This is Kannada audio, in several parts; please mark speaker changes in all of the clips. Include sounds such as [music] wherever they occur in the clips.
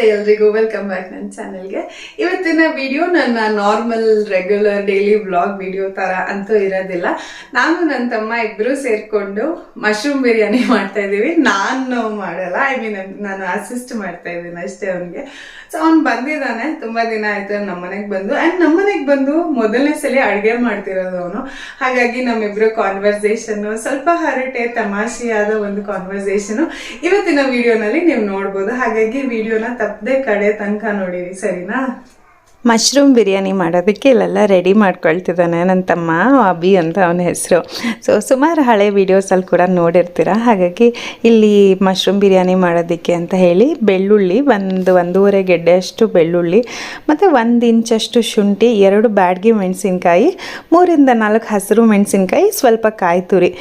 Speaker 1: ನಮಸ್ತೆ ಎಲ್ರಿಗೂ ವೆಲ್ಕಮ್ ಬ್ಯಾಕ್ ನನ್ನ ಚಾನೆಲ್ಗೆ ಇವತ್ತಿನ ವಿಡಿಯೋ ನನ್ನ normal regular daily blog video ತರ ಅಂತೂ ಇರೋದಿಲ್ಲ. ನಾನು ನನ್ನ ತಮ್ಮ ಇಬ್ರು ಸೇರ್ಕೊಂಡು ಮಶ್ರೂಮ್ ಬಿರಿಯಾನಿ [laughs] ಮಾಡ್ತಾ ಇದೀವಿ ನಾನು ಮಾಡಲ್ಲ ಐ ಮೀನ್ ನಾನು ಅಸಿಸ್ಟ್ ಮಾಡ್ತಾ ಇದ್ದೀನಿ ಅಷ್ಟೇ ಅವನಿಗೆ. ಸೊ ಅವ್ನು ಬಂದಿದ್ದಾನೆ, ತುಂಬಾ ದಿನ ಆಯ್ತು ನಮ್ಮ ಮನೆಗೆ ಬಂದು. ಅಂಡ್ ನಮ್ಮ ಮನೆಗೆ ಬಂದು ಮೊದಲನೇ ಸಲ ಅಡುಗೆ ಮಾಡ್ತಿರೋದು ಅವನು. ಹಾಗಾಗಿ ನಮ್ಮಿಬ್ರು ಕಾನ್ವರ್ಸೇಷನ್ನು ಸ್ವಲ್ಪ ಹರಟೆ, ತಮಾಷೆಯಾದ ಒಂದು ಕಾನ್ವರ್ಸೇಷನು ಇವತ್ತಿನ ವಿಡಿಯೋನಲ್ಲಿ ನೀವು ನೋಡ್ಬೋದು. ಹಾಗಾಗಿ ವಿಡಿಯೋನ ತಪ್ಪದೆ ಕಡೆ ತನಕ ನೋಡಿರಿ, ಸರಿನಾ?
Speaker 2: ಮಶ್ರೂಮ್ ಬಿರಿಯಾನಿ ಮಾಡೋದಕ್ಕೆ ಇಲ್ಲೆಲ್ಲ ರೆಡಿ ಮಾಡ್ಕೊಳ್ತಿದ್ದಾನೆ ನನ್ನ ತಮ್ಮ, ಅಭಿ ಅಂತ ಅವನ ಹೆಸರು. ಸೊ ಸುಮಾರು ಹಳೆ ವೀಡಿಯೋಸಲ್ಲಿ ಕೂಡ ನೋಡಿರ್ತೀರ? ಹಾಗಾಗಿ ಇಲ್ಲಿ ಮಶ್ರೂಮ್ ಬಿರಿಯಾನಿ ಮಾಡೋದಕ್ಕೆ ಅಂತ ಹೇಳಿ ಬೆಳ್ಳುಳ್ಳಿ, ಒಂದು ಒಂದೂವರೆ ಗೆಡ್ಡೆಯಷ್ಟು ಬೆಳ್ಳುಳ್ಳಿ, ಮತ್ತು ಒಂದು ಇಂಚಷ್ಟು ಶುಂಠಿ, ಎರಡು ಬ್ಯಾಡ್ಗೆ ಮೆಣಸಿನ್ಕಾಯಿ, ಮೂರಿಂದ ನಾಲ್ಕು ಹಸಿರು ಮೆಣಸಿನ್ಕಾಯಿ, ಸ್ವಲ್ಪ ಕಾಯಿ ತುರಿ.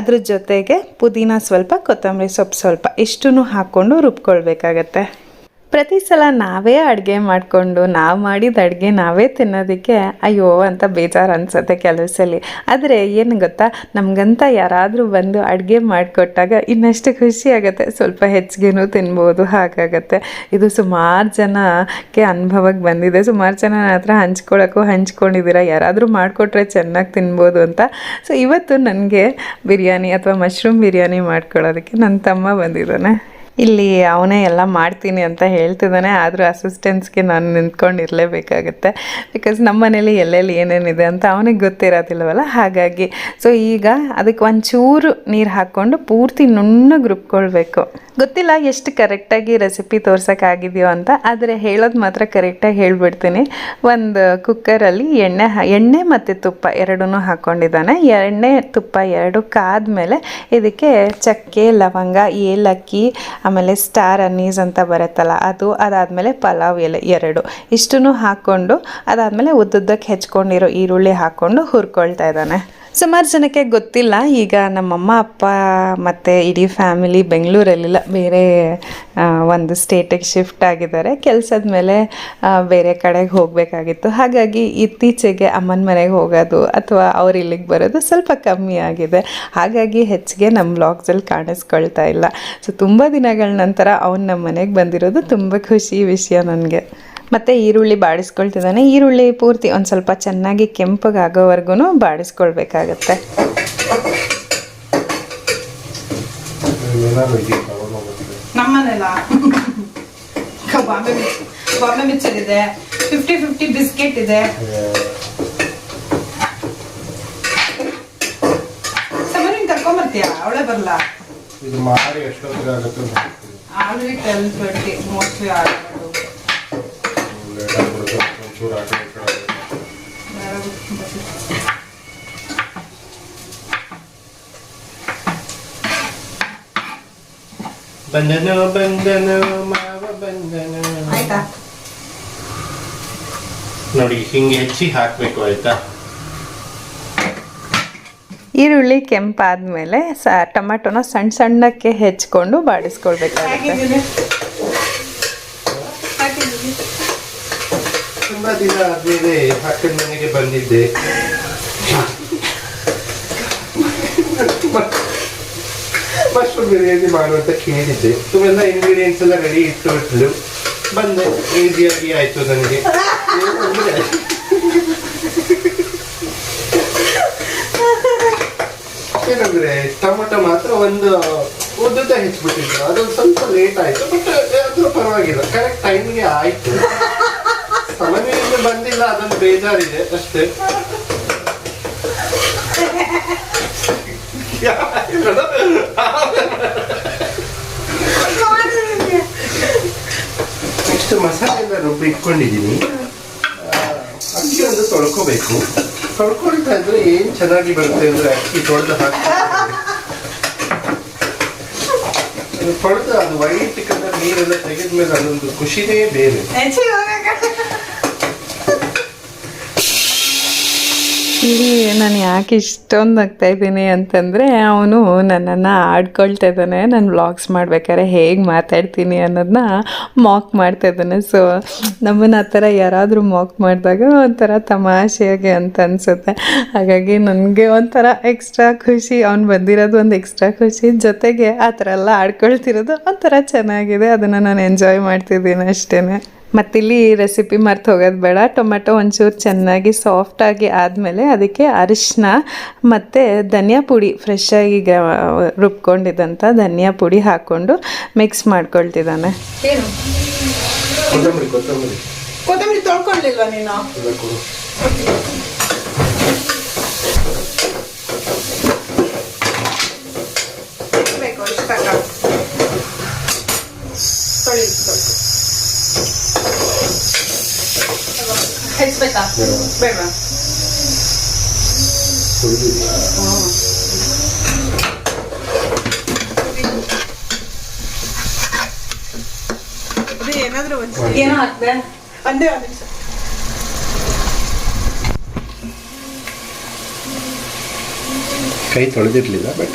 Speaker 2: ಅದ್ರ ಜೊತೆಗೆ ಪುದೀನ ಸ್ವಲ್ಪ, ಕೊತ್ತಂಬರಿ ಸೊಪ್ಪು ಸ್ವಲ್ಪ, ಇಷ್ಟನ್ನು ಹಾಕ್ಕೊಂಡು ರುಬ್ಕೊಳ್ಬೇಕಾಗತ್ತೆ. ಪ್ರತಿ ಸಲ ನಾವೇ ಅಡುಗೆ ಮಾಡಿಕೊಂಡು, ನಾವು ಮಾಡಿದ ಅಡುಗೆ ನಾವೇ ತಿನ್ನೋದಕ್ಕೆ ಅಯ್ಯೋ ಅಂತ ಬೇಜಾರು ಅನಿಸುತ್ತೆ ಕೆಲವು ಸಲ ಆದರೆ ಏನು ಗೊತ್ತಾ, ನಮಗಂತ ಯಾರಾದರೂ ಬಂದು ಅಡುಗೆ ಮಾಡಿಕೊಟ್ಟಾಗ ಇನ್ನಷ್ಟು ಖುಷಿ ಆಗುತ್ತೆ. ಸ್ವಲ್ಪ ಹೆಚ್ಚಿಗೆನೂ ತಿನ್ಬೋದು, ಹಾಗಾಗತ್ತೆ. ಇದು ಸುಮಾರು ಜನಕ್ಕೆ ಅನುಭವಕ್ಕೆ ಬಂದಿದೆ. ಸುಮಾರು ಜನ ನನ್ನ ಹತ್ರ ಹಂಚ್ಕೊಳ್ಳೋಕ್ಕೂ ಹಂಚ್ಕೊಂಡಿದ್ದೀರಾ. ಯಾರಾದರೂ ಮಾಡಿಕೊಟ್ರೆ ಚೆನ್ನಾಗಿ ತಿನ್ಬೋದು ಅಂತ. ಸೊ ಇವತ್ತು ನನಗೆ ಬಿರಿಯಾನಿ ಅಥವಾ ಮಶ್ರೂಮ್ ಬಿರಿಯಾನಿ ಮಾಡ್ಕೊಳ್ಳೋದಕ್ಕೆ ನನ್ನ ತಮ್ಮ ಬಂದಿದ್ದಾನೆ. ಇಲ್ಲಿ ಅವನೇ ಎಲ್ಲ ಮಾಡ್ತೀನಿ ಅಂತ ಹೇಳ್ತಿದ್ದಾನೆ, ಆದರೂ ಅಸಿಸ್ಟೆನ್ಸ್ಗೆ ನಾನು ನಿಂತ್ಕೊಂಡಿರಲೇಬೇಕಾಗುತ್ತೆ ಬಿಕಾಸ್ ನಮ್ಮ ಮನೇಲಿ ಎಲ್ಲೆಲ್ಲಿ ಏನೇನಿದೆ ಅಂತ ಅವನಿಗೆ ಗೊತ್ತಿರೋದಿಲ್ಲವಲ್ಲ ಹಾಗಾಗಿ ಸೊ ಈಗ ಅದಕ್ಕೆ ಒಂಚೂರು ನೀರು ಹಾಕ್ಕೊಂಡು ಪೂರ್ತಿ ನುಣ್ಣಗೆ ರುಬ್ಕೊಳ್ಬೇಕು. ಗೊತ್ತಿಲ್ಲ ಎಷ್ಟು ಕರೆಕ್ಟಾಗಿ ರೆಸಿಪಿ ತೋರ್ಸೋಕ್ಕಾಗಿದೆಯೋ ಅಂತ, ಆದರೆ ಹೇಳೋದು ಮಾತ್ರ ಕರೆಕ್ಟಾಗಿ ಹೇಳಿಬಿಡ್ತೀನಿ. ಒಂದು ಕುಕ್ಕರಲ್ಲಿ ಎಣ್ಣೆ ಎಣ್ಣೆ ಮತ್ತು ತುಪ್ಪ ಎರಡೂ ಹಾಕ್ಕೊಂಡಿದ್ದಾನೆ ಎಣ್ಣೆ ತುಪ್ಪ ಎರಡು ಕಾದ್ಮೇಲೆ ಇದಕ್ಕೆ ಚಕ್ಕೆ, ಲವಂಗ, ಏಲಕ್ಕಿ ಆಮೇಲೆ ಸ್ಟಾರ್ ಅನ್ನೀಸ್ ಅಂತ ಬರುತ್ತಲ್ಲ, ಅದು ಅದಾದಮೇಲೆ ಪಲಾವ್ ಎಲೆ ಎರಡು. ಇಷ್ಟನ್ನು ಹಾಕ್ಕೊಂಡು ಅದಾದಮೇಲೆ ಉದ್ದುದ್ದಕ್ಕೆ ಹೆಚ್ಕೊಂಡಿರೋ ಈರುಳ್ಳಿ ಹಾಕ್ಕೊಂಡು ಹುರ್ಕೊಳ್ತಾ ಇದ್ದಾನೆ. ಸುಮಾರು ಜನಕ್ಕೆ ಗೊತ್ತಿಲ್ಲ. ಈಗ ನಮ್ಮಮ್ಮ, ಅಪ್ಪ ಮತ್ತು ಇಡೀ ಫ್ಯಾಮಿಲಿ ಬೆಂಗಳೂರಲ್ಲಿಲ್ಲ. ಬೇರೆ ಒಂದು ಸ್ಟೇಟಿಗೆ ಶಿಫ್ಟ್ ಆಗಿದ್ದಾರೆ. ಕೆಲಸದ ಮೇಲೆ ಬೇರೆ ಕಡೆಗೆ ಹೋಗಬೇಕಾಗಿತ್ತು. ಹಾಗಾಗಿ ಇತ್ತೀಚೆಗೆ ಅಮ್ಮನ ಮನೆಗೆ ಹೋಗೋದು ಅಥವಾ ಅವ್ರು ಇಲ್ಲಿಗೆ ಬರೋದು ಸ್ವಲ್ಪ ಕಮ್ಮಿ ಆಗಿದೆ. ಹಾಗಾಗಿ ಹೆಚ್ಚಿಗೆ ನಮ್ಮ ಬ್ಲಾಗ್ಸಲ್ಲಿ ಕಾಣಿಸ್ಕೊಳ್ತಾ ಇಲ್ಲ. ಸೊ, ತುಂಬ ದಿನಗಳ ನಂತರ ಅವ್ನು ನಮ್ಮ ಮನೆಗೆ ಬಂದಿರೋದು. ತುಂಬ ಖುಷಿ ವಿಷಯ ನನಗೆ. ಮತ್ತು ಈರುಳ್ಳಿ ಬಾಡಿಸ್ಕೊಳ್ತಿದ್ದಾನೆ. ಈರುಳ್ಳಿ ಪೂರ್ತಿ ಒಂದು ಸ್ವಲ್ಪ ಚೆನ್ನಾಗಿ ಕೆಂಪಗಾಗೋವರೆಗೂ ಬಾಡಿಸ್ಕೊಳ್ಬೇಕಾಗತ್ತೆ.
Speaker 1: ನಮ್ಮನೆಲ್ಲ [laughs] ಬಾಂಬೆ ಮಿಚ್ ಬಾಂಬೆ ಮಿಕ್ಸರ್ ಇದೆ ಫಿಫ್ಟಿ ಫಿಫ್ಟಿ ಬಿಸ್ಕೆಟ್ ಇದೆ ಕರ್ಕೊಂಬರ್ತೀಯಾ? ಅವಳೇ ಬರಲ್ಲ.
Speaker 3: ಇದು ಮಾಡಿ ಎಷ್ಟೊತ್ತಿಗೆ ಆಗುತ್ತೆ.
Speaker 1: Already twelve twenty mostly
Speaker 3: late ಆಗ್ಬಿಡುತ್ತೆ ಬಂದನ ಆ ಕಡೆ ಕಡೆ ಬಂದನು ಬಂದನು ಮಾವ ಬಂದನು
Speaker 1: ಆಯ್ತಾ?
Speaker 3: ನೋಡಿ ಹಿಂಗೆ ಹೆಚ್ಚಿ ಹಾಕ್ಬೇಕು ಆಯ್ತಾ?
Speaker 2: ಈರುಳ್ಳಿ ಕೆಂಪಾದ್ಮೇಲೆ ಸ ಟೊಮೆಟೊನ ಸಣ್ಣ ಸಣ್ಣಕ್ಕೆ ಹೆಚ್ಕೊಂಡು ಬಾಡಿಸ್ಕೊಳ್ಬೇಕಾಗತ್ತೆ.
Speaker 3: ತುಂಬಾ ದಿನ ಆದ್ಮೇಲೆ ಅಕ್ಕನ ಮನೆಗೆ ಬಂದಿದ್ದೆ. ಮಶ್ರೂಮ್ ಬಿರಿಯಾನಿ ಮಾಡುವಂತ ಕೇಳಿದ್ದೆ. ಇವೆಲ್ಲ ಇಂಗ್ರೀಡಿಯೆಂಟ್ಸ್ ಎಲ್ಲ ರೆಡಿ ಇಟ್ಟು ಇಟ್ಲು. ಬಂದೆ. ಈಸಿಯಾಗಿ ಆಯ್ತು ನನಗೆ. ಏನಂದ್ರೆ, ಟೊಮೆಟೊ ಮಾತ್ರ ಒಂದು ಉದ್ದುದ್ದ ಹೆಚ್ಚಿಬಿಟ್ಟಿದ್ರು ಅದೊಂದು ಸ್ವಲ್ಪ ಲೇಟ್ ಆಯ್ತು ಬಟ್ ಅದ್ರ ಪರವಾಗಿಲ್ಲ. ಕರೆಕ್ಟ್ ಟೈಮ್ಗೆ ಆಯ್ತು. ಸಮಯದಿಂದ ಬಂದಿಲ್ಲ ಅದೊಂದು ಬೇಜಾರಿದೆ ಅಷ್ಟೇ. ಇಷ್ಟು ಮಸಾಲೆ ಎಲ್ಲ ರುಬ್ಬಿ ಇಟ್ಕೊಂಡಿದ್ದೀನಿ. ಅಕ್ಕಿ ಒಂದು ತೊಳ್ಕೊಬೇಕು. ತೊಳ್ಕೊಳ್ತಾ ಇದ್ರೆ ಏನ್ ಚೆನ್ನಾಗಿ ಬರುತ್ತೆ ಅಂದ್ರೆ ಅಕ್ಕಿ ತೊಳೆದು ಹಾಕಿ. ತೊಳೆದು ಅದು ವೈಟ್ ಕಲರ್ ನೀರೆಲ್ಲ ತೆಗೆದ್ಮೇಲೆ ಅದೊಂದು ಖುಷಿನೇ ಬೇರೆ
Speaker 1: ಹೆಚ್ಚಿಗೆ ಹೋಗಕ್ಕ
Speaker 2: ಇಲ್ಲಿ ನಾನು ಯಾಕೆ ಇಷ್ಟೊಂದು ನಗ್ತಾ ಇದ್ದೀನಿ ಅಂತಂದರೆ ಅವನು ನನ್ನನ್ನು ಆಡ್ಕೊಳ್ತಾ ಇದ್ದಾನೆ, ನಾನು ವ್ಲಾಗ್ಸ್ ಮಾಡ್ಬೇಕಾದ್ರೆ ಹೇಗೆ ಮಾತಾಡ್ತೀನಿ ಅನ್ನೋದನ್ನ ಮಾಕ್ ಮಾಡ್ತಾ ಇದ್ದಾನೆ. ಸೊ ನಮ್ಮನ್ನು ಆ ಥರ ಯಾರಾದರೂ ಮಾಕ್ ಮಾಡಿದಾಗ ಒಂಥರ ತಮಾಷೆಯಾಗಿ ಅಂತ ಅನಿಸುತ್ತೆ. ಹಾಗಾಗಿ ನನಗೆ ಒಂಥರ ಎಕ್ಸ್ಟ್ರಾ ಖುಷಿ, ಅವ್ನು ಬಂದಿರೋದು ಒಂದು ಎಕ್ಸ್ಟ್ರಾ ಖುಷಿ, ಜೊತೆಗೆ ಆ ಥರ ಎಲ್ಲ ಆಡ್ಕೊಳ್ತಿರೋದು ಒಂಥರ ಚೆನ್ನಾಗಿದೆ. ಅದನ್ನು ನಾನು ಎಂಜಾಯ್ ಮಾಡ್ತಿದ್ದೀನಿ ಅಷ್ಟೇ ಮತ್ತಿಲ್ಲಿ ರೆಸಿಪಿ ಮರ್ತು ಹೋಗೋದು ಬೇಡ. ಟೊಮೆಟೊ ಒಂಚೂರು ಚೆನ್ನಾಗಿ ಸಾಫ್ಟಾಗಿ ಆದಮೇಲೆ ಅದಕ್ಕೆ ಅರಿಶಿನ ಮತ್ತು ಧನಿಯಾ ಪುಡಿ. ಫ್ರೆಶ್ಶಾಗಿ ಆಗಿ ಗ ರುಬ್ಕೊಂಡಿದ್ದಂಥ ಧನಿಯಾ ಪುಡಿ ಹಾಕ್ಕೊಂಡು ಮಿಕ್ಸ್ ಮಾಡ್ಕೊಳ್ತಿದ್ದಾನೆ.
Speaker 1: ಏನು?
Speaker 3: ಕೊತ್ತಂಬರಿ ಕೊತ್ತಂಬರಿ.
Speaker 1: ಕೊತ್ತಂಬರಿ ತೊಳ್ಕೊಳ್ಳಿಲ್ವಾ ನೀನು
Speaker 3: ಎಲ್ಲ ಕೊಡು
Speaker 1: ಬೇಕು ಇಷ್ಟಾಗ ತೊಳಿ ಏನಾದ್ರೂ ಏನೋ ಹಾಕ್ದೆ ಒಂದೇ ಒಂದು ನಿಮಿಷ
Speaker 3: ಕೈ ತೊಳೆದಿರ್ಲಿಲ್ಲ ಬಟ್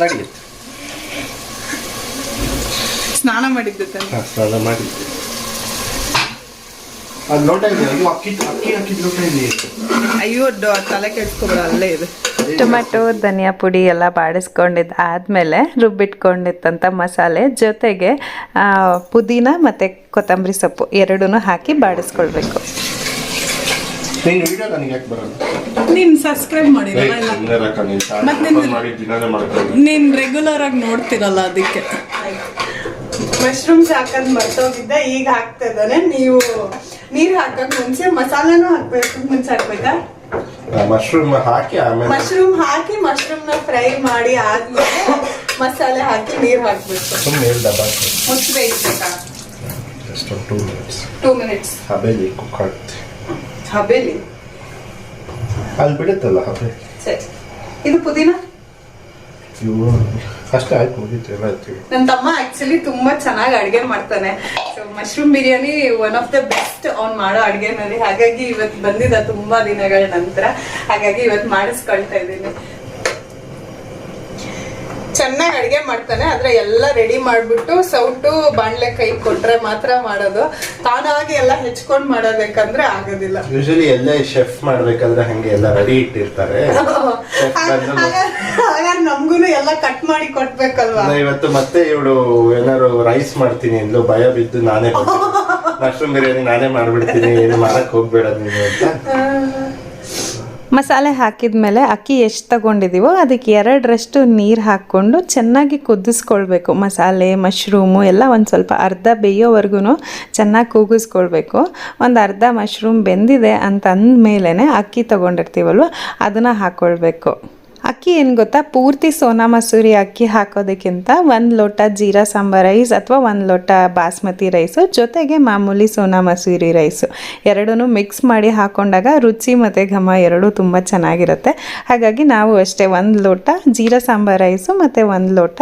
Speaker 3: ನಡೆಯುತ್ತೆ
Speaker 1: ಸ್ನಾನ ಮಾಡಿದ್ದೆ
Speaker 3: ಸ್ನಾನ ಮಾಡಿದ್ದೆ ಅದು ಲೋಟ ಇದೆ. ಅಕ್ಕಿ ಅಕ್ಕಿ ಹಾಕಿದ ಲೋಟ ಇದೆ.
Speaker 1: ಅಯ್ಯೋ ತಲೆ ಕೆಡ್ಸ್ಕೊಬೇಡ ಅಲ್ಲೇ ಇದೆ
Speaker 2: ಟೊಮೆಟೊ ಧನಿಯಾ ಪುಡಿ ಎಲ್ಲ ಬಾಡಿಸ್ಕೊಂಡಿದ್ದು ಆದಮೇಲೆ ರುಬ್ಬಿಟ್ಕೊಂಡಿತ್ತಂಥ ಮಸಾಲೆ ಜೊತೆಗೆ ಆ, ಪುದೀನ ಮತ್ತು ಕೊತ್ತಂಬರಿ ಸೊಪ್ಪು ಎರಡೂ ಹಾಕಿ ಬಾಡಿಸ್ಕೊಳ್ಬೇಕು.
Speaker 3: ನೀನು ವಿಡಿಯೋ ನನಗೆ ಯಾಕೆ ಬರಲ್ಲ
Speaker 1: ನೀನ್ ಸಬ್ಸ್ಕ್ರೈಬ್ ಮಾಡಿರಲ್ಲ ಇಲ್ಲ ಮತ್ತ್
Speaker 3: ದಿನಾನೇ
Speaker 1: ರೆಗ್ಯುಲರ್ ಆಗಿ ನೋಡ್ತಿರಲ್ಲ ಅದಕ್ಕೆ. ಮಶ್ರೂಮ್ಸ್ ಹಾಕೋದು ಮರ್ತೋಗಿದ್ದೆ ಈಗ ಹಾಕ್ತಾ ಇದ್ದಾನೆ. ನೀವು ನೀರ್ ಹಾಕಕ್ ಮುಂಚೆ ಮಸಾಲಾನು ಹಾಕ್ಬೇಕು ಮುಂಚೆ ಹಾಕ್ಬೇಕಾ
Speaker 3: ಮಶ್ರೂಮ್ ಹಾಕಿ ಆಮೇಲೆ
Speaker 1: ಮಶ್ರೂಮ್ ಹಾಕಿ ಮಶ್ರೂಮ್ನ ಫ್ರೈ ಮಾಡಿ ಆದ್ಮೇಲೆ ಮಸಾಲೆ ಹಾಕಿ ನೀರ್ ಹಾಕ್ಬೇಕು.
Speaker 3: ಸುಮ್ಮನೆ ಡಬ್ಬ
Speaker 1: ಮುಚ್ಚೆ ಇಡ್ಬೇಕಾ
Speaker 3: just two minutes
Speaker 1: two minutes
Speaker 3: ಹಬೇಲಿ cook ಹಬೆಲಿ
Speaker 1: ಹಬೇಲಿ?
Speaker 3: ಅಲ್ಲಿ ಬಿಡುತ್ತಲ್ಲ ಹಬೆ?
Speaker 1: ಸರಿ. ಇದು ಪುದೀನ?
Speaker 3: ಅಷ್ಟೇ ಆಯ್ತು ಮುಗೀತು ಎಲ್ಲ
Speaker 1: ನನ್ನ ತಮ್ಮ ಆಕ್ಚುಲಿ ತುಂಬಾ ಚೆನ್ನಾಗಿ ಅಡ್ಗೆ ಮಾಡ್ತಾನೆ. Mushroom biryani one of the best ಅವ್ನ್ ಮಾಡೋ ಅಡುಗೆನಲ್ಲಿ. ಹಾಗಾಗಿ ಇವತ್ತು ಬಂದಿದ್ದ ತುಂಬಾ ದಿನಗಳ ನಂತರ ಹಾಗಾಗಿ ಇವತ್ತು ಮಾಡಿಸ್ಕೊಳ್ತಾ ಇದ್ದೀನಿ. ಚೆನ್ನಾಗಿ ಅಡುಗೆ ಮಾಡ್ತಾನೆ ಆದ್ರೆ ಎಲ್ಲ ರೆಡಿ ಮಾಡ್ಬಿಟ್ಟು ಸೌಟು ಬಾಣ್ಲೆ ಕೈ ಕೊಟ್ರೆ ಮಾತ್ರ ಮಾಡೋದು. ತಾನಾಗಿ ಎಲ್ಲ ಹೆಚ್ಕೊಂಡ್ ಮಾಡೋದಕ್ಕಂದ್ರೆ ಆಗೋದಿಲ್ಲ.
Speaker 3: ಯೂಶಲಿ ಎಲ್ಲ ಶೆಫ್ ಮಾಡ್ಬೇಕಂದ್ರೆ ಹಂಗೆ ಎಲ್ಲ ರೆಡಿ ಇಟ್ಟಿರ್ತಾರೆ. [laughs]
Speaker 1: ನಮ್ಗೂನು ಎಲ್ಲ ಕಟ್ ಮಾಡಿ ಕೊಟ್ಬೇಕಲ್ವಾ?
Speaker 3: ಇವತ್ತು ಮತ್ತೆ ಇವಳು ಏನಾರು ರೈಸ್ ಮಾಡ್ತೀನಿ ಅಂದ್ಲು ಭಯ ಬಿದ್ದು ನಾನೇ [laughs] ಮಶ್ರೂಮ್ ಬಿರಿಯಾನಿ ನಾನೇ ಮಾಡ್ಬಿಡ್ತೀನಿ ಏನು ಮಾಡಕ್ ಹೋಗ್ಬೇಡ ನೀನು ಅಂತ.
Speaker 2: ಮಸಾಲೆ ಹಾಕಿದ ಮೇಲೆ ಅಕ್ಕಿ ಎಷ್ಟು ತಗೊಂಡಿದ್ದೀವೋ ಅದಕ್ಕೆ ಎರಡರಷ್ಟು ನೀರು ಹಾಕ್ಕೊಂಡು ಚೆನ್ನಾಗಿ ಕುದಿಸ್ಕೊಳ್ಬೇಕು. ಮಸಾಲೆ ಮಶ್ರೂಮು ಎಲ್ಲ ಒಂದು ಸ್ವಲ್ಪ ಅರ್ಧ ಬೇಯೋವರೆಗೂ ಚೆನ್ನಾಗಿ ಕೂಗಿಸ್ಕೊಳ್ಬೇಕು. ಒಂದು ಅರ್ಧ ಮಶ್ರೂಮ್ ಬೆಂದಿದೆ ಅಂತ ಅಂದಮೇಲೆ ಅಕ್ಕಿ ತೊಗೊಂಡಿರ್ತೀವಲ್ವ ಅದನ್ನು ಹಾಕ್ಕೊಳ್ಬೇಕು ಅಕ್ಕಿ ಏನು ಗೊತ್ತಾ? ಪೂರ್ತಿ ಸೋನಾ ಮಸೂರಿ ಅಕ್ಕಿ ಹಾಕೋದಕ್ಕಿಂತ ಒಂದು ಲೋಟ ಜೀರಾ ಸಾಂಬಾರ್ ರೈಸ್ ಅಥವಾ ಒಂದು ಲೋಟ ಬಾಸ್ಮತಿ ರೈಸು, ಜೊತೆಗೆ ಮಾಮೂಲಿ ಸೋನಾ ಮಸೂರಿ ರೈಸು. ಎರಡೂ ಮಿಕ್ಸ್ ಮಾಡಿ ಹಾಕೊಂಡಾಗ ರುಚಿ ಮತ್ತು ಘಮ ಎರಡೂ ತುಂಬ ಚೆನ್ನಾಗಿರುತ್ತೆ. ಹಾಗಾಗಿ ನಾವು ಅಷ್ಟೇ ಒಂದು ಲೋಟ ಜೀರಾ ಸಾಂಬಾರ್ ರೈಸು ಮತ್ತು ಒಂದು ಲೋಟ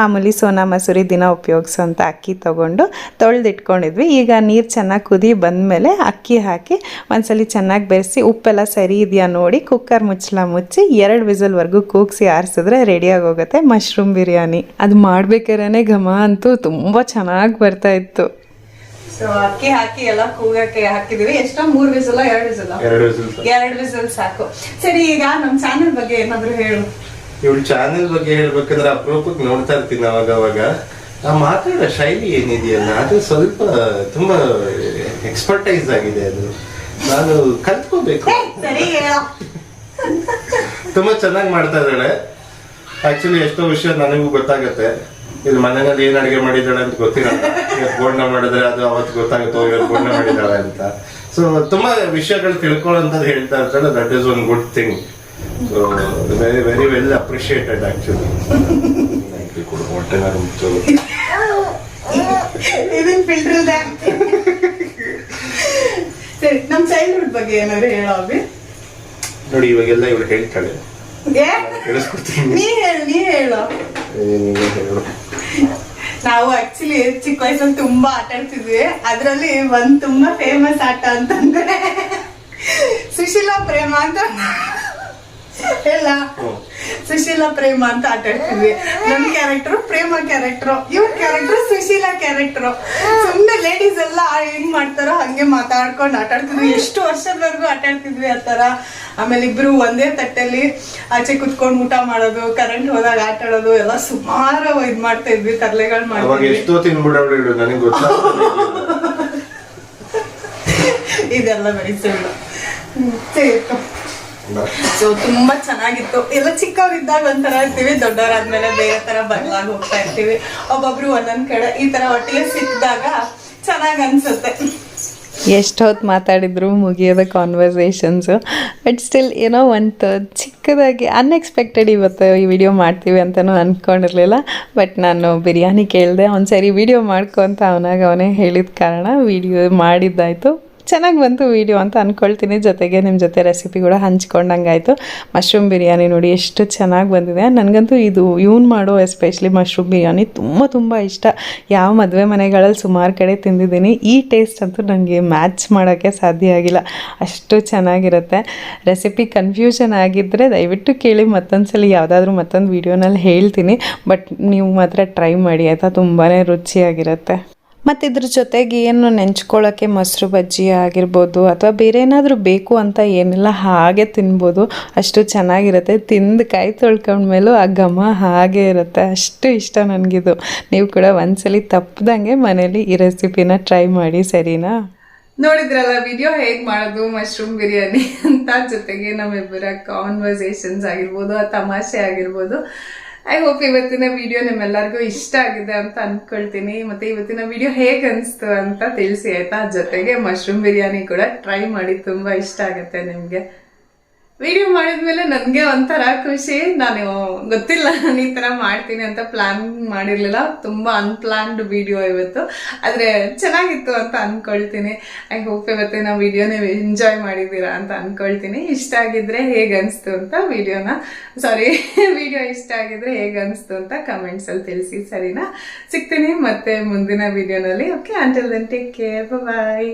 Speaker 2: ಮಾಮೂಲಿ ಸೋನಾ ಮಸೂರಿ ದಿನ ಉಪಯೋಗಿಸೋಂಥ ಅಕ್ಕಿ ತೊಗೊಂಡು ತೊಳೆದಿಟ್ಕೊಂಡಿದ್ವಿ. ಈಗ ನೀರು ಚೆನ್ನಾಗಿ ಕುದಿ ಬಂದಮೇಲೆ ಅಕ್ಕಿ ಹಾಕಿ ಒಂದ್ಸಲಿ ಚೆನ್ನಾಗಿ ಬೆರೆಸಿ, ಉಪ್ಪೆಲ್ಲ ಸರಿ ಇದೆಯಾ ನೋಡಿ, ಕುಕ್ಕರ್ ಮುಚ್ಚಲ ಮುಚ್ಚಿ ಎರಡು ವಿಸಲ್ವರೆಗೂ ಕೂಗಿಸಿ ಆರಿಸಿದ್ರೆ ರೆಡಿಯಾಗಿ ಹೋಗುತ್ತೆ ಮಶ್ರೂಮ್ ಬಿರಿಯಾನಿ. ಅದು ಮಾಡ್ಬೇಕಾದ್ರೆ ಘಮ ಅಂತೂ ತುಂಬ ಚೆನ್ನಾಗಿ ಬರ್ತಾ ಇತ್ತು.
Speaker 1: ಸೊ ಅಕ್ಕಿ ಹಾಕಿ ಎಲ್ಲ ಕೂಗಕ್ಕೆ ಹಾಕಿದೀವಿ. ಎಷ್ಟೋ ಮೂರ್ ವಿಸಲ ಎರಡು ವಿಸಲ.
Speaker 3: ಎರಡು ವಿಸಿಲ್
Speaker 1: ಸಾಕು. ಸರಿ ಈಗ ನಮ್ ಚಾನೆಲ್ ಬಗ್ಗೆ ಏನಾದ್ರು ಹೇಳು.
Speaker 3: ಇವಳು ಚಾನೆಲ್ ಬಗ್ಗೆ ಹೇಳ್ಬೇಕಂದ್ರೆ ಅಪರೂಪಕ್ಕೆ ನೋಡ್ತಾ ಇರ್ತೀನಿ ಅವಾಗ ಅವಾಗ. ಆ ಮಾತಾಡೋ ಶೈಲಿ ಏನಿದೆಯಲ್ಲ ಅದು ಸ್ವಲ್ಪ ತುಂಬಾ ಎಕ್ಸ್ಪರ್ಟೈಸ್ ಆಗಿದೆ ಅದು. ನಾನು ಕಲ್ತ್ಕೋಬೇಕು.
Speaker 1: ಸರಿ
Speaker 3: ತುಂಬಾ ಚೆನ್ನಾಗಿ ಮಾಡ್ತಾ ಇದ್ದಾಳೆ. ಆಕ್ಚುಲಿ ಎಷ್ಟೋ ವಿಷಯ ನನಗೂ ಗೊತ್ತಾಗತ್ತೆ. ಇಲ್ಲಿ ಮನೆಯಲ್ಲಿ ಏನ್ ಅಡಿಗೆ ಮಾಡಿದ್ದಾಳೆ ಅಂತ ಗೊತ್ತಿರಲ್ಲ. ಇವತ್ತು ಬೋಂಡ ಮಾಡಿದ್ರೆ ಅದು ಅವತ್ತು ಗೊತ್ತಾಗುತ್ತೋ ಇವತ್ತು ಬೋಂಡ ಮಾಡಿದ್ದಾಳೆ ಅಂತ. ಸೊ ತುಂಬಾ ವಿಷಯಗಳು ತಿಳ್ಕೊಳ್ಳೋಂಥದ್ದು ಹೇಳ್ತಾ ಇರ್ತಾಳೆ. That is one good thing so very very well appreciated actually ಹೊಟ್ಟೆ
Speaker 1: ಇದನ್ ಫಿಲ್ಟರ್ ಸರಿ ನಮ್ ಚೈಲ್ಡ್ಹುಡ್ ಬಗ್ಗೆ ಏನಾದ್ರು ಹೇಳೋ ಅಭಿ
Speaker 3: ನೋಡಿ ಇವಾಗೆಲ್ಲ ಇವಳು ಹೇಳ್ತಾಳೆ.
Speaker 1: ನೀ ಹೇಳು ನೀ ಹೇಳು.
Speaker 3: ನೀವೇ ಹೇಳು.
Speaker 1: ನಾವು ಆಕ್ಚುಲಿ ಚಿಕ್ಕ ವಯಸ್ಸಲ್ಲಿ ತುಂಬಾ ಆಟ ಆಡ್ತಿದ್ವಿ. ಅದ್ರಲ್ಲಿ ಒಂದ್ ತುಂಬಾ ಫೇಮಸ್ ಆಟ ಅಂತಂದ್ರೆ ಸುಶೀಲಾ ಪ್ರೇಮ ಅಂತ ಹೇಳ ಸುಶೀಲಾ ಪ್ರೇಮ ಅಂತ ಆಟ ಆಡ್ತಿದ್ವಿ ನನ್ ಕ್ಯಾರೆಕ್ಟರ್ ಪ್ರೇಮ ಕ್ಯಾರೆಕ್ಟರ್ ಇವ್ರ ಕ್ಯಾರೆಕ್ಟರ್ ಸುಶೀಲಾ ಕ್ಯಾರೆಕ್ಟರ್ ಸುಮ್ನೆ ಲೇಡೀಸ್ ಎಲ್ಲ ಹೆಂಗ್ ಮಾಡ್ತಾರೋ ಹಂಗೆ ಮಾತಾಡ್ಕೊಂಡು ಆಟ ಆಡ್ತಿದ್ವಿ ಎಷ್ಟು ವರ್ಷದವರೆಗೂ ಆಟ ಆಡ್ತಿದ್ವಿ ಆ ತರ ಆಮೇಲೆ ಇಬ್ರು ಒಂದೇ ತಟ್ಟೆಲಿ ಆಚೆ ಕುತ್ಕೊಂಡು ಊಟ ಮಾಡೋದು ಕರೆಂಟ್ ಹೋದಾಗ ಆಟ ಆಡೋದು ಎಲ್ಲ ಸುಮಾರು ಇದ್ ಮಾಡ್ತಾ ಇದ್ವಿ ತರ್ಲೆಗಳು
Speaker 3: ಗೊತ್ತಾಗ್ತದೆ
Speaker 1: ಇದೆಲ್ಲ ಸುಳ್ಳು ಸೊ ತುಂಬಾ ಚೆನ್ನಾಗಿತ್ತು. ಎಲ್ಲ ಚಿಕ್ಕವರಿದ್ದಾಗ ಒಂಥರ ಇರ್ತೀವಿ ದೊಡ್ಡವರಾದ್ಮೇಲೆ ಬೇರೆ ತರ ಬದಲಾಗಿ ಹೋಗ್ತಾ ಇರ್ತೀವಿ. ಒಬ್ಬೊಬ್ರು ಒಂದೊಂದ್ ಕಡೆ ಈ ತರ ಒಟ್ಟಿಗೆ ಸಿಕ್ಕಿದಾಗ ಚೆನ್ನಾಗಿ ಅನ್ಸುತ್ತೆ.
Speaker 2: ಎಷ್ಟೊತ್ತು ಮಾತಾಡಿದ್ರು ಮುಗಿಯೋದ ಕಾನ್ವರ್ಸೇಷನ್ಸು ಬಟ್ ಸ್ಟಿಲ್ ಏನೋ ಒಂದು ಚಿಕ್ಕದಾಗಿ ಅನ್ಎಕ್ಸ್ಪೆಕ್ಟೆಡ್ ಇವತ್ತು ಈ ವಿಡಿಯೋ ಮಾಡ್ತೀವಿ ಅಂತಲೂ ಅಂದ್ಕೊಂಡಿರಲಿಲ್ಲ ಬಟ್ ನಾನು ಬಿರಿಯಾನಿ ಕೇಳಿದೆ ಒಂದು ಸರಿ ವಿಡಿಯೋ ಮಾಡ್ಕೊ ಅಂತ ಅವನಾಗ ಅವನೇ ಹೇಳಿದ ಕಾರಣ ವಿಡಿಯೋ ಮಾಡಿದ್ದಾಯಿತು. ಚೆನ್ನಾಗಿ ಬಂತು ವೀಡಿಯೋ ಅಂತ ಅಂದ್ಕೊಳ್ತೀನಿ ಜೊತೆಗೆ ನಿಮ್ಮ ಜೊತೆ ರೆಸಿಪಿ ಕೂಡ ಹಂಚ್ಕೊಂಡಂಗಾಯಿತು. ಮಶ್ರೂಮ್ ಬಿರಿಯಾನಿ ನೋಡಿ ಎಷ್ಟು ಚೆನ್ನಾಗಿ ಬಂದಿದೆ. ನನಗಂತೂ ಇದು ಇವ್ನು ಮಾಡೋ ಎಸ್ಪೆಷಲಿ ಮಶ್ರೂಮ್ ಬಿರಿಯಾನಿ ತುಂಬ ತುಂಬ ಇಷ್ಟ. ಯಾವ ಮದುವೆ ಮನೆಗಳಲ್ಲಿ ಸುಮಾರು ಕಡೆ ತಿಂದಿದ್ದೀನಿ. ಈ ಟೇಸ್ಟ್ ಅಂತೂ ನನಗೆ ಮ್ಯಾಚ್ ಮಾಡೋಕ್ಕೆ ಸಾಧ್ಯ ಆಗಿಲ್ಲ. ಅಷ್ಟು ಚೆನ್ನಾಗಿರುತ್ತೆ. ರೆಸಿಪಿ ಕನ್ಫ್ಯೂಷನ್ ಆಗಿದ್ದರೆ ದಯವಿಟ್ಟು ಕೇಳಿ ಮತ್ತೊಂದು ಸಲ ಯಾವುದಾದ್ರೂ ಮತ್ತೊಂದು ವೀಡಿಯೋನಲ್ಲಿ ಹೇಳ್ತೀನಿ. ಬಟ್ ನೀವು ಮಾತ್ರ ಟ್ರೈ ಮಾಡಿ ಆಯಿತಾ? ತುಂಬಾ ರುಚಿಯಾಗಿರುತ್ತೆ. ಮತ್ತು ಇದ್ರ ಜೊತೆಗೆ ಏನು ನೆಂಚ್ಕೊಳ್ಳೋಕ್ಕೆ ಮೊಸರು ಬಜ್ಜಿ ಆಗಿರ್ಬೋದು ಅಥವಾ ಬೇರೆ ಏನಾದರೂ ಬೇಕು ಅಂತ ಏನಿಲ್ಲ, ಹಾಗೆ ತಿನ್ಬೋದು. ಅಷ್ಟು ಚೆನ್ನಾಗಿರುತ್ತೆ. ತಿಂದು ಕೈ ತೊಳ್ಕೊಂಡ್ಮೇಲೂ ಆ ಘಮ ಹಾಗೆ ಇರುತ್ತೆ. ಅಷ್ಟು ಇಷ್ಟ ನನಗಿದು. ನೀವು ಕೂಡ ಒಂದ್ಸಲಿ ತಪ್ಪದಂಗೆ ಮನೇಲಿ ಈ ರೆಸಿಪಿನ ಟ್ರೈ ಮಾಡಿ, ಸರಿನಾ?
Speaker 1: ನೋಡಿದ್ರಲ್ಲ ವಿಡಿಯೋ ಹೇಗೆ ಮಾಡೋದು? ಮಶ್ರೂಮ್ ಬಿರಿಯಾನಿ ಅಂತ ಜೊತೆಗೆ ನಮ್ಮಿಬ್ಬರ ಕಾನ್ವರ್ಸೇಷನ್ಸ್ ಆಗಿರ್ಬೋದು, ಆ ತಮಾಷೆ ಆಗಿರ್ಬೋದು. ಐ ಹೋಪ್ ಇವತ್ತಿನ ವಿಡಿಯೋ ನಿಮ್ಮೆಲ್ಲರಿಗೂ ಇಷ್ಟ ಆಗಿದೆ ಅಂತ ಅನ್ಕೊಳ್ತೀನಿ. ಮತ್ತೆ ಇವತ್ತಿನ ವಿಡಿಯೋ ಹೇಗೆ ಅನಿಸ್ತು ಅಂತ ತಿಳಿಸಿ, ಆಯ್ತಾ? ಜೊತೆಗೆ ಮಶ್ರೂಮ್ ಬಿರಿಯಾನಿ ಕೂಡ ಟ್ರೈ ಮಾಡಿ, ತುಂಬಾ ಇಷ್ಟ ಆಗುತ್ತೆ ನಿಮ್ಗೆ. ವಿಡಿಯೋ ಮಾಡಿದ್ಮೇಲೆ ನನಗೆ ಒಂಥರ ಖುಷಿ. ನಾನು ಗೊತ್ತಿಲ್ಲ ನಾನು ಈ ಥರ ಮಾಡ್ತೀನಿ ಅಂತ ಪ್ಲ್ಯಾನ್ ಮಾಡಿರಲಿಲ್ಲ. ತುಂಬ ಅನ್ಪ್ಲಾನ್ಡ್ ವಿಡಿಯೋ ಇವತ್ತು. ಆದರೆ ಚೆನ್ನಾಗಿತ್ತು ಅಂತ ಅಂದ್ಕೊಳ್ತೀನಿ ಐ ಹೋಪ್ ಇವತ್ತಿನ ವಿಡಿಯೋ ಎಂಜಾಯ್ ಮಾಡಿದ್ದೀರಾ ಅಂತ ಅಂದ್ಕೊಳ್ತೀನಿ ಇಷ್ಟ ಆಗಿದ್ರೆ ಹೇಗೆ ಅನಿಸ್ತು ಅಂತ ವಿಡಿಯೋನ ಸಾರಿ ವಿಡಿಯೋ ಇಷ್ಟ ಆಗಿದ್ರೆ ಹೇಗೆ ಅನಿಸ್ತು ಅಂತ ಕಮೆಂಟ್ಸಲ್ಲಿ ತಿಳಿಸಿ, ಸರಿನಾ? ಸಿಗ್ತೀನಿ ಮತ್ತೆ ಮುಂದಿನ ವಿಡಿಯೋನಲ್ಲಿ okay until then take care bye